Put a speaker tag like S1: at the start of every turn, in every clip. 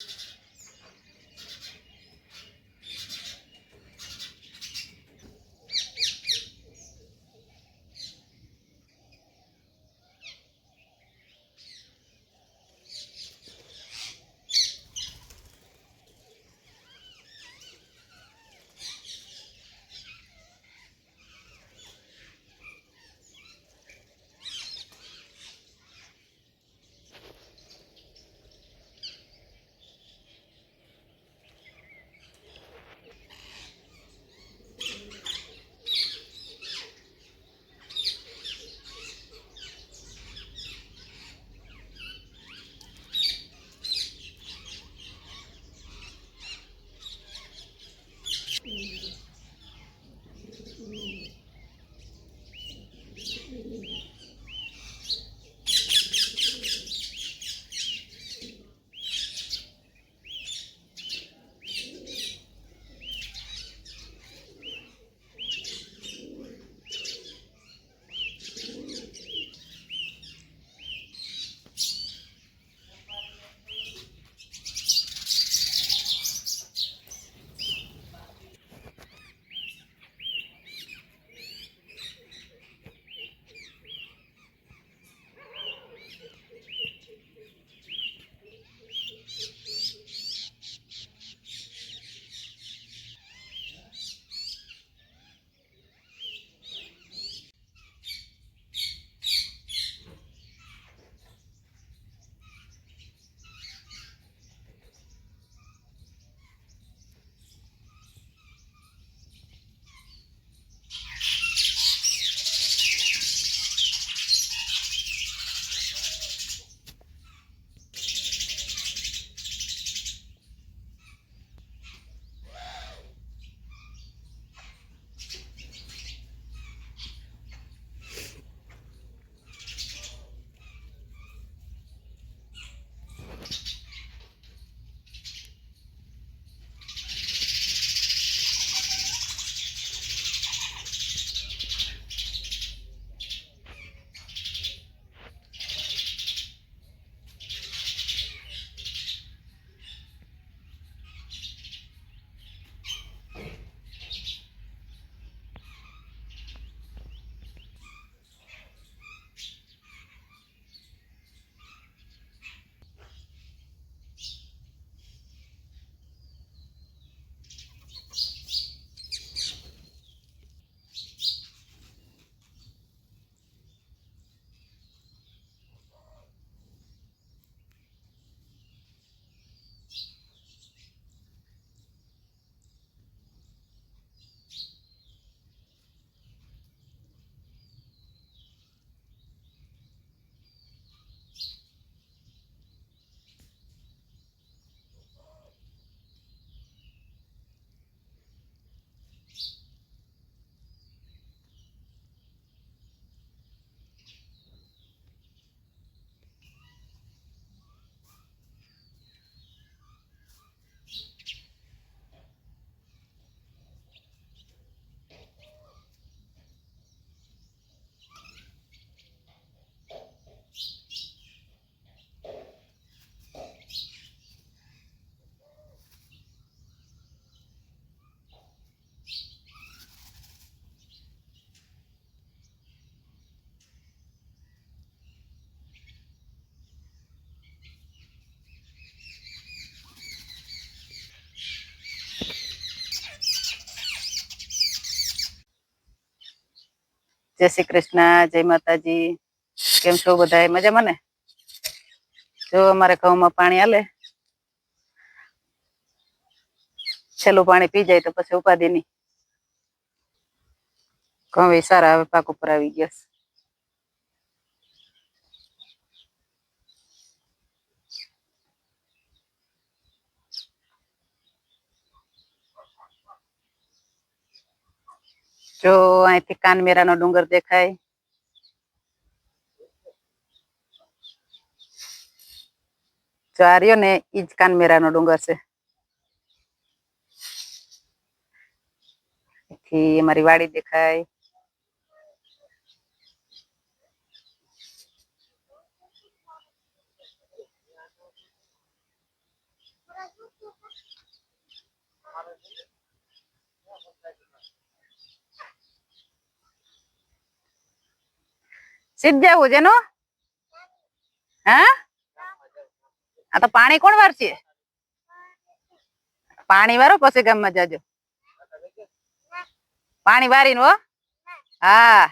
S1: you જય શ્રી કૃષ્ણ, જય માતાજી. કેમ છો બધા? મજામાં ને? જો અમારે ઘઉંમાં પાણી આલે છેલ્લું પાણી પી જાય તો પછી ઉપાધિ નહીં. ઘઉં સારા હવે પાક ઉપર આવી ગયા જો અહીંથી કાનમેરાનો ડુંગર દેખાય. જો આ રહ્યો ને ઈ જ કાનમેરાનો ડુંગર છે. અહીંથી અમારી વાડી દેખાય. સીધ જવું છે હા? આ તો પાણી કોણ વારશે? પાણી વારો, પછી ગામમાં જાજો. પાણી વારીને હો. હા.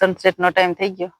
S1: સનસેટ નો ટાઈમ થઈ ગયો.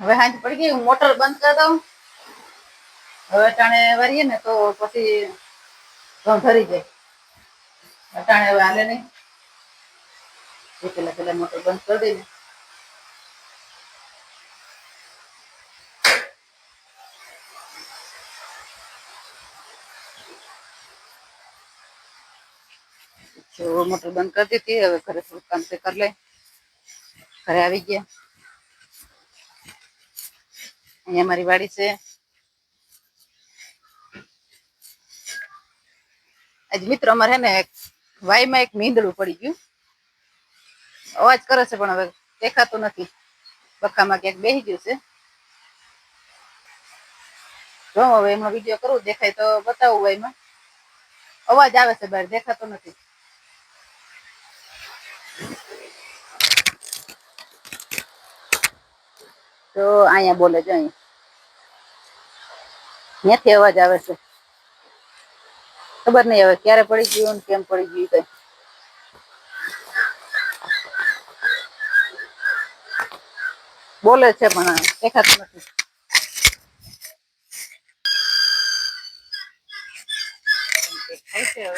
S1: હવે હાંજ પડી ગઈ મોટર બંધ કરી દઉં. હવે અટાણે વારીએ ને તો પછી ભરી જાય. અટાણે હવે હાલે નહીં. પેલા પેલા મોટર બંધ કરી દઈએ. મોટર બંધ કરી દીધી, હવે ઘરે થોડું કામ તે કરી લે ઘરે આવી ગયા. અહીંયા મારી વાડી છે. આજે મિત્રો અમારે હે ને વાયમાં એક મીંદડું પડી ગયું. અવાજ કરે છે પણ હવે દેખાતું નથી. બખામાં ક્યાંક બેસી ગયું છે. જો હવે એમનો વીડિયો કરું, દેખાય તો બતાવું વાયમાં. અવાજ આવે છે બહાર, દેખાતો નથી. તો અહીંયા બોલે છે અહીંયા ત્યાંથી અવાજ આવે છે. ખબર નહીં હવે ક્યારે પડી ગયું કેમ પડી ગયું કઈ બોલે છે પણ દેખાતું નથી. દેખાય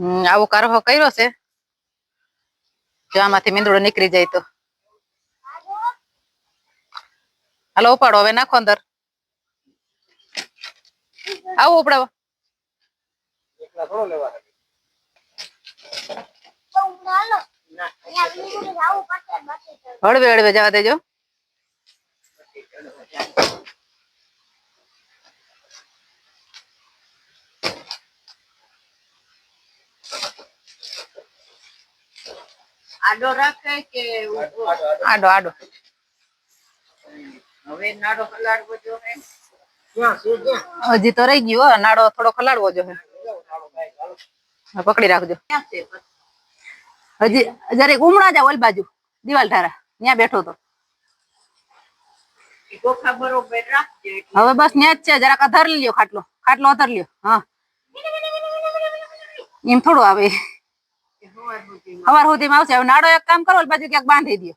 S1: આવો કારહો કર્યો છે. જો આમાંથી મીંદડો નીકળી જાય તો. હાલો ઉપાડો હવે નાખો અંદર. આવો ઉપડાવો હળવે હળવે જવા દેજો.
S2: આડો રાખે કે?
S1: આડો આડો
S2: હવે નાડો ખલાડવો જોઈએ.
S1: હજી તો રહી ગયો નાડો થોડો ખલાડવો જોઈએ. પકડી રાખજો. હજી જયારે ઉમણા જાવ ઓલ બાજુ દિવાલ ધારા. ત્યાં બેઠો તો. હવે બસ ત્યાં જ છે જરાક અધર લ્યો ખાટલો. ખાટલો અધર લ્યો હા. એમ થોડું આવે.
S2: સવાર
S1: સુધી આવશે. હવે નાડો એક કામ કરો બાજુ ક્યાંક બાંધી દે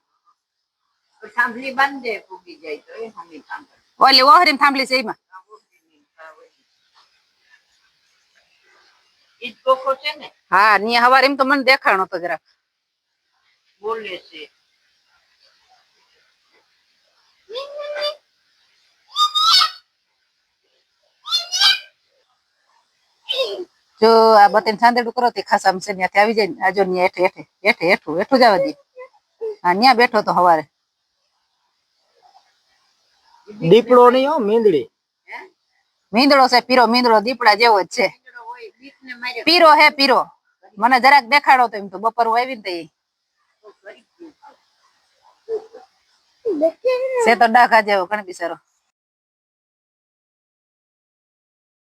S2: થાંભલી બાંધે ફૂગી જાય તો એ હમી કામ
S1: ઓલી ઓહરીમ થાંભલી છે એમાં.
S2: છે ને?
S1: હા નિયા હવાર એમ તો મને દેખાણો તો જરાક.
S2: બોલે છે.
S1: જો આ બતીને સાંદેડું કરો તે ખાસ આમ છે ત્યાંથી આવી જાય ને. આજો ન્યા હેઠે હેઠે હેઠે હેઠું હેઠું જવા દે. હા ન્યા બેઠો તો હવારે.
S3: દીપડો નહીં હો મીંદડી.
S1: મીંદડો છે પીરો મીંદડો દીપડા જેવો જ છે. પીરો હે પીરો. મને જરાક દેખાડો તો એમ તો. બપોર આવી ને. છે તો ડાકા જેવો ઘણ બિચારો